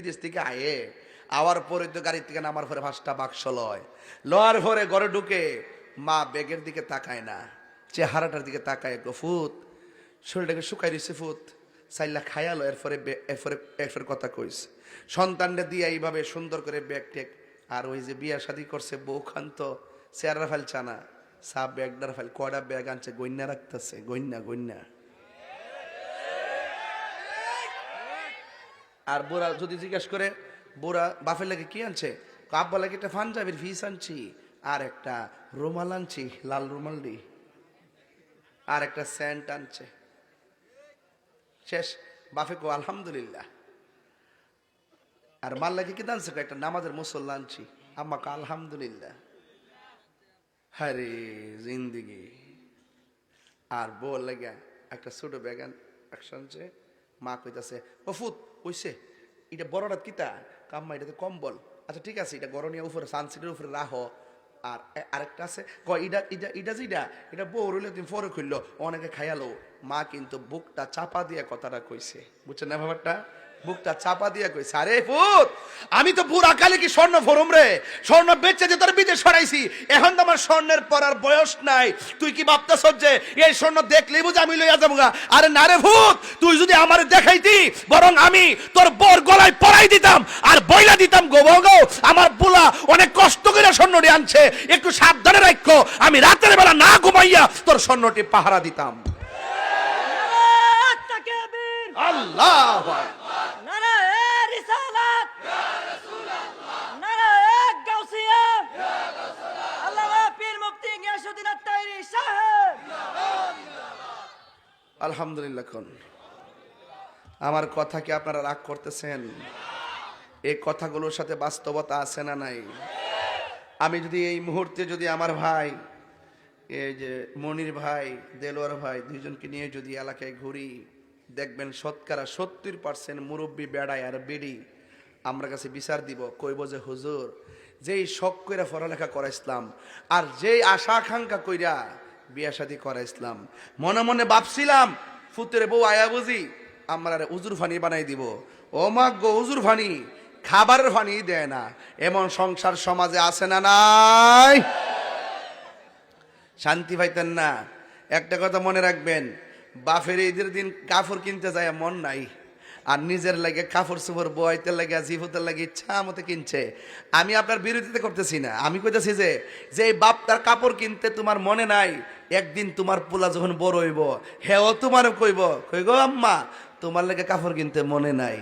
বিদেশ থেকে আয়ে, আওয়ার পরে তো গাড়ি থেকে নামার পরে পাঁচটা বাক্স লয়। লওয়ার পরে ঘরে ঢুকে মা ব্যাগের দিকে তাকায় না, চেহারাটার দিকে তাকায়, গো ফুত, শরীরটাকে শুকাই দিছে ফুত, সাইল্লা খায়ালো এরপরে এরপরে এরপরে কথা কইস। সন্তানটা দিয়ে এইভাবে সুন্দর করে ব্যাগ টেক আর ওই যে বিয়া শাদি করছে বউ খান তো চেয়ারা ফেল চানা, সাপ ব্যাগডার ফেল কয়টা ব্যাগ আনছে, গইন্যা রাখতেছে, গইন্যা গইন্যা। আর বুড়া যদি জিজ্ঞেস করে, বুড়া বাফের লাগে কি আনছে? আব্বা লাগে একটা পাঞ্জাবির ফিস আনছি, আর একটা রুমাল আনছি, লাল রুমাল দি, আর একটা স্যান্ট আনছে। শেষ। বাফে কো আলহামদুলিল্লাহ। আর মাল লাগে কি আনছে কো একটা নামাজের মুসল্লা আনছি। আম্মা কো আলহামদুলিল্লাহ। হরে জিন্দিগি। আর বল লাগে একটা ছোট ব্যাগান একসঙ্গে মা কইতাছে ও কইছে এটা বড় রাত কিতা? কাম্মা এটা তো কম্বল। আচ্ছা ঠিক আছে এটা গরনিয়া উপরে, সানসিটের উপরে রাহ আর আরেকটা আছে ক ইটা এটা ইটা যেটা এটা বউ রইলে, তুমি ফরে খুললো অনেকে খাইয়ালো। মা কিন্তু বুকটা চাপা দিয়ে কথাটা কইছে। বুঝছেন না ব্যাপারটা? বুকটা চাপা দিয়ে কইছে আরে ফুত আমি তো বুড়া কালে কি স্বর্ণ ফরম রে? স্বর্ণ বেচে যে তোর বিদেশ সরাইছি, এখন তো আমার স্বর্ণের পরার বয়স নাই। তুই কি ভাবতেছ যে এই স্বর্ণ দেখলেই বুঝে আমি লইয়া যাব। আরে না রে ভূত, তুই যদি আমার দেখাইতি, বরং আমি তোর বর গলায় পরাই দিতাম আর বইলা দিতাম গো গো, আমার বুলা অনেক কষ্ট করে স্বর্ণটি আনছে। একটু সাবধানে রাখো আমি রাতের বেলা না ঘুমাইয়া তোর স্বর্ণটি পাহারা দিতাম। আল্লাহ আলহামদুলিল্লাহ কোন আমার কথা কি আপনারা রাগ করতেছেন? এই কথাগুলোর সাথে বাস্তবতা আছে না নাই? আমি যদি এই মুহূর্তে যদি আমার ভাই, এই যে মনির ভাই, দেলোয়ার ভাই দুইজনকে নিয়ে যদি এলাকায় ঘুরি, দেখবেন শতকরা সত্তর পার্সেন্ট মুরব্বী বেড়ায় আর বেড়ি আমরা কাছে বিচার দিব, কইব যে, হুজুর, যেই শখ কইরা পড়ালেখা করা ইসলাম আর যেই আশা আকাঙ্ক্ষা কইরা বিয়া শাদি করা ইসলাম। মনে মনে ভাবছিলাম, ফুতের বউ আয়া বুঝি, আমরা উজুর ফানি বানাই দিব। ও মা গো, উজুর ফানি, খাবারের ফানি দেয় না। এমন সংসার সমাজে আছে না নাই? শান্তি পাইতেন না। একটা কথা মনে রাখবেন বাফের ঈদের দিন কাপড় কিনতে যায় মন নাই। আর নিজের লাগে কাপড় চোপড় বইতে লাগে জিভতের লাগে ইচ্ছা মতো কিনছে। আমি আপনার বিরোধিতা করতেছি না। আমি কইতেছি যে যে বাপ তার কাপড় কিনতে তোমার মনে নাই একদিন তোমার পোলা যখন বড় হইব, হেও তোমার কইব, কই গো আম্মা? তোমার লেগে কাপড় কিনতে মনে নাই।